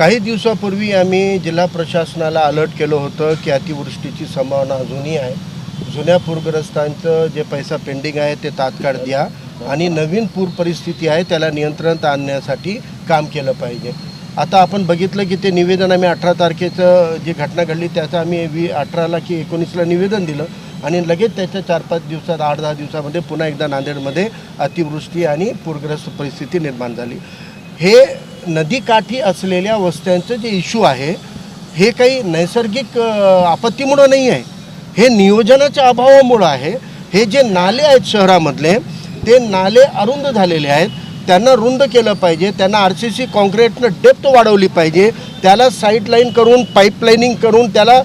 काही दिवसापूर्वी आम्ही जिल्हा प्रशासनाला अलर्ट केलं होतं की अतिवृष्टीची संभावना अजूनही आहे. जुन्या पूरग्रस्तांचं जे पैसा पेंडिंग आहे ते तात्काळ द्या आणि नवीन पूर परिस्थिती आहे त्याला नियंत्रणात आणण्यासाठी काम केलं पाहिजे. आता आपण बघितलं की ते निवेदन आम्ही अठरा तारखेचं जी घटना घडली त्याचं आम्ही वी अठराला की एकोणीसला निवेदन दिलं आणि लगेच त्याच्या चार पाच दिवसात आठ दहा दिवसामध्ये पुन्हा एकदा नांदेडमध्ये अतिवृष्टी आणि पूरग्रस्त परिस्थिती निर्माण झाली. हे नदीकाठी असलेल्या वस्त्यांचं जे इश्यू आहे हे काही नैसर्गिक आपत्तीमुळं नाही आहे. हे नियोजनाच्या अभावामुळं आहे. हे जे नाले आहेत शहरामधले ते नाले अरुंद झालेले आहेत. त्यांना रुंद केलं पाहिजे. त्यांना आर सी सी कॉन्क्रीटनं डेप्थ वाढवली पाहिजे. त्याला साईडलाईन करून पाईपलाईनिंग करून त्याला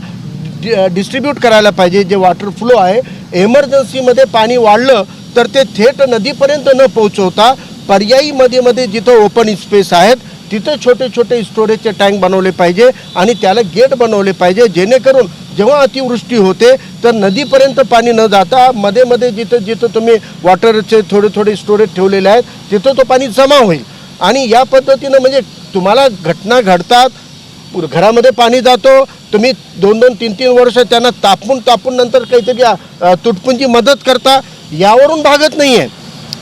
डिस्ट्रीब्यूट करायला पाहिजे. जे वॉटर फ्लो आहे एमर्जन्सीमध्ये पाणी वाढलं तर ते थेट नदीपर्यंत न पोहोचवता पर्यायी मध्ये मध्ये जिथं ओपन स्पेस आहेत तिथं छोटे छोटे स्टोरेजचे टँक बनवले पाहिजे आणि त्याला गेट बनवले पाहिजे जेणेकरून जेव्हा अतिवृष्टी होते तर नदीपर्यंत पाणी न जाता मध्ये मध्ये जिथं जिथं तुम्ही वॉटरचे थोडे थोडे स्टोरेज ठेवलेले आहेत तिथं तो पाणी जमा होईल. आणि या पद्धतीनं म्हणजे तुम्हाला घटना घडतात घरामध्ये पाणी जातो तुम्ही दोन दोन तीन तीन वर्ष त्यांना तापून तापून नंतर काहीतरी तुटपुंची मदत करता यावरून भागत नाही आहे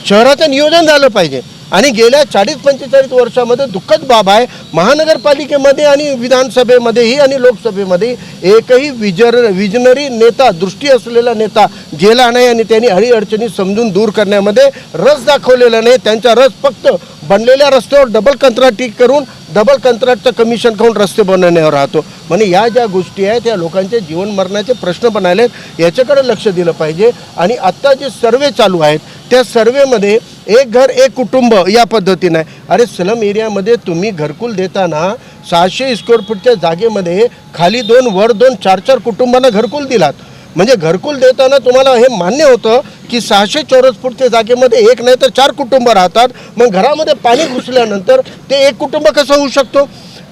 शहराचं नियोजन झालं पाहिजे. आणि गेल्या चाळीस पंचेचाळीस वर्षामध्ये दुःखद बाब आहे. महानगरपालिकेमध्ये आणि विधानसभेमध्येही आणि लोकसभेमध्ये एकही विजर विजनरी नेता दृष्टी असलेला नेता गेला नाही आणि त्यांनी अडीअडचणी समजून दूर करण्यामध्ये रस दाखवलेला नाही. त्यांचा रस फक्त बनलेल्या रस्त्यावर डबल कंत्राटी करून डबल कंत्राटचं कमिशन खाऊन रस्ते बनवण्यावर राहतो. म्हणजे या ज्या गोष्टी आहेत त्या लोकांचे जीवन मरणाचे प्रश्न बनायले आहेत याच्याकडे लक्ष दिलं पाहिजे. आणि आत्ता जे सर्वे चालू आहेत त्या सर्वेमध्ये एक घर एक कुटुंब या पद्धतीनं आहे. अरे स्लम एरियामध्ये तुम्ही घरकुल देताना सहाशे स्क्वेअर फूटच्या जागेमध्ये खाली दोन वर दोन चार चार कुटुंबांना घरकुल दिलात. म्हणजे घरकुल देताना तुम्हाला हे मान्य होतं की सहाशे चौरस फूटच्या जागेमध्ये एक नाही तर चार कुटुंब राहतात. मग घरामध्ये पाणी घुसल्यानंतर ते एक कुटुंब कसं होऊ शकतो?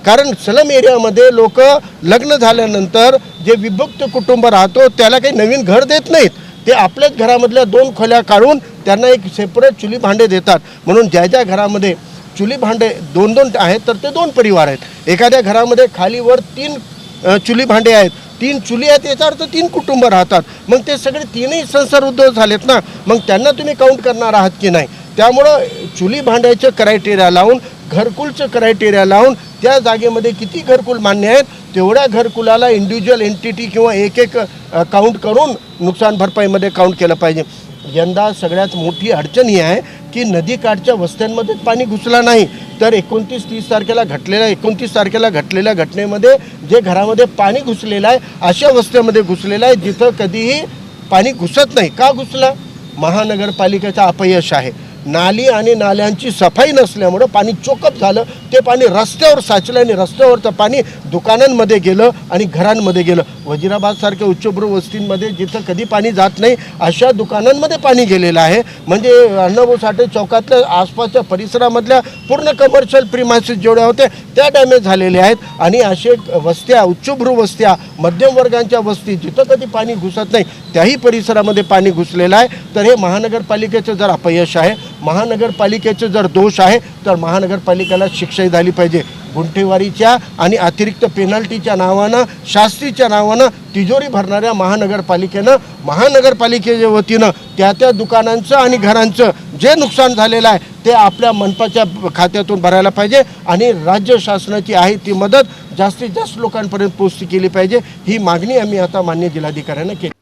कारण सलम एरियामध्ये लोक लग्न झाल्यानंतर जे विभक्त कुटुंब राहतो त्याला काही नवीन घर देत नाहीत. ते आपल्याच घरामधल्या दोन खोल्या काढून त्यांना एक सेपरेट चुली भांडे देतात. म्हणून ज्या ज्या घरामध्ये चुली भांडे दोन दोन आहेत तर ते दोन परिवार आहेत. एखाद्या घरामध्ये खालीवर तीन चुली भांडे आहेत. तीन चुली आहेत याचा अर्थ तीन कुटुंब राहतात. मग ते सगळे तीनही संसार उद्योग झालेत ना? मग त्यांना तुम्ही काउंट करणार आहात की नाही? त्यामुळं चुली भांड्याचं क्रायटेरिया लावून घरकुलचं क्रायटेरिया लावून त्या जागेमध्ये किती घरकुल मान्य आहेत तेवढ्या घरकुलाला इंडिव्हिज्युअल एंटिटी किंवा एक एक काउंट करून नुकसान भरपाईमध्ये काउंट केलं पाहिजे. यंदा सगळ्यात मोठी अडचण ही आहे की नदीकाठच्या वस्त्यांमध्ये पाणी घुसला नाही. तर एकोणतीस तीस तारखेला घटलेल्या एकोणतीस तारखेला घटलेल्या घटनेमध्ये जे घरामध्ये पाणी घुसलेलं आहे अशा वस्त्यामध्ये घुसलेलं आहे जिथं कधीही पाणी घुसत नाही. का घुसलं? महानगरपालिकेचा अपयश आहे. नाली आणि नाल्यांची सफाई नसल्यामुळं पाणी चोकप झालं. ते पाणी रस्त्यावर साचलं आणि रस्त्यावरचं पाणी दुकानांमध्ये गेलं आणि घरांमध्ये गेलं. वजिराबादसारख्या उच्चभ्रू वस्तींमध्ये जिथं कधी पाणी जात नाही अशा दुकानांमध्ये पाणी गेलेलं आहे. म्हणजे अण्णाभाऊ साठे चौकातल्या आसपासच्या परिसरामधल्या पूर्ण कमर्शियल प्रिमायसेस जेवढ्या होत्या त्या डॅमेज झालेल्या आहेत. आणि असे वस्त्या उच्चभ्रू वस्त्या मध्यमवर्गांच्या वस्ती जिथं कधी पाणी घुसत नाही त्याही परिसरामध्ये पाणी घुसलेलं आहे. तर हे महानगरपालिकेचं जर अपयश आहे महानगरपालिकेचं जर दोष आहे तर महानगरपालिकेला शिक्षाही झाली पाहिजे. गुंठेवारीच्या आणि अतिरिक्त पेनल्टीच्या नावानं शास्तीच्या नावानं तिजोरी भरणाऱ्या महानगरपालिकेनं महानगरपालिकेच्या वतीनं त्या त्या दुकानांचं आणि घरांचं जे नुकसान झालेलं आहे ते आपल्या मनपाच्या खात्यातून भरायला पाहिजे आणि राज्य शासनाची आहे ती मदत जास्तीत जास्त लोकांपर्यंत पोचती केली पाहिजे. ही मागणी आम्ही आता मान्य जिल्हाधिकाऱ्यांना केली.